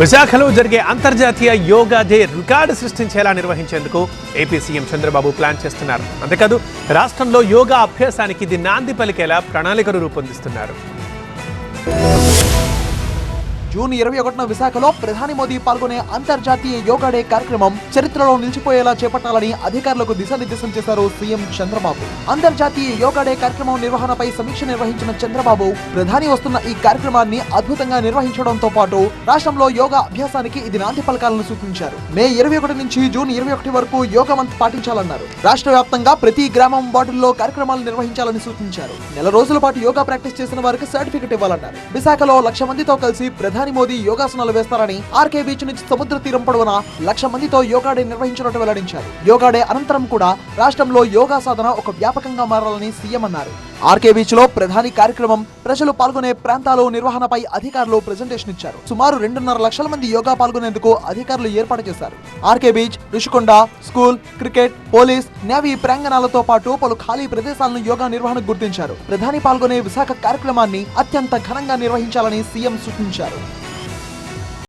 విశాఖలో జరిగే అంతర్జాతీయ యోగా డే రికార్డు సృష్టించేలా నిర్వహించేందుకు ఏపీ సీఎం చంద్రబాబు ప్లాన్ చేస్తున్నారు. అంతేకాదు రాష్ట్రంలో యోగా అభ్యాసానికి ఇది నాంది పలికేలా ప్రణాళికలు రూపొందిస్తున్నారు. జూన్ ఇరవై ఒకటిన విశాఖలో ప్రధాని మోదీ పాల్గొనే అంతర్జాతీయ యోగా డే కార్యక్రమం చరిత్రలో నిలిచిపోయేలా చేపట్టాలని అధికారులకు దిశానిర్దేశం చేశారు సీఎం చంద్రబాబు. అంతర్జాతీయ యోగా డే కార్యక్రమం నిర్వహణపై సమీక్ష నిర్వహించిన చంద్రబాబు ప్రధాని వస్తున్న ఈ కార్యక్రమాన్ని అద్భుతంగా నిర్వహించడంతో పాటు రాష్ట్రంలో యోగా అభ్యాసానికి ఇది నాంది పలకాలను సూచించారు. మే ఇరవై ఒకటి నుంచి జూన్ ఇరవై ఒకటి వరకు యోగా మంత్ పాటించాలన్నారు. రాష్ట్ర వ్యాప్తంగా ప్రతి గ్రామం వార్డుల్లో కార్యక్రమాలు నిర్వహించాలని సూచించారు. నెల రోజుల పాటు యోగా ప్రాక్టీస్ చేసిన వారికి సర్టిఫికెట్ ఇవ్వాలన్నారు. విశాఖలో లక్ష మందితో కలిసి ప్రధాని మోదీ యోగాసనాలు వేస్తారని ఆర్కే బీచ్ నుంచి సముద్ర తీరం పొడవున లక్ష మందితో యోగా డే నిర్వహించినట్టు వెల్లడించారు. యోగా డే అనంతరం కూడా రాష్ట్రంలో యోగా సాధన ఒక వ్యాపకంగా మారాలని సీఎం అన్నారు. ఆర్కే బీచ్లో ప్రధాని కార్యక్రమం ప్రజలు పాల్గొనే ప్రాంతాలు నిర్వహణపై అధికారులు ప్రెజెంటేషన్ ఇచ్చారు. సుమారు రెండున్నర లక్షల మంది యోగా పాల్గొనేందుకు అధికారులు ఏర్పాటు చేశారు. RK beach Rushikonda school cricket police navy ప్రాంగణాలతో పాటు పలు ఖాళీ ప్రదేశాలను యోగా నిర్వహణకు గుర్తించారు. ప్రధాని పాల్గొనే విశాఖ కార్యక్రమాన్ని అత్యంత ఘనంగా నిర్వహించాలని సీఎం సూచించారు.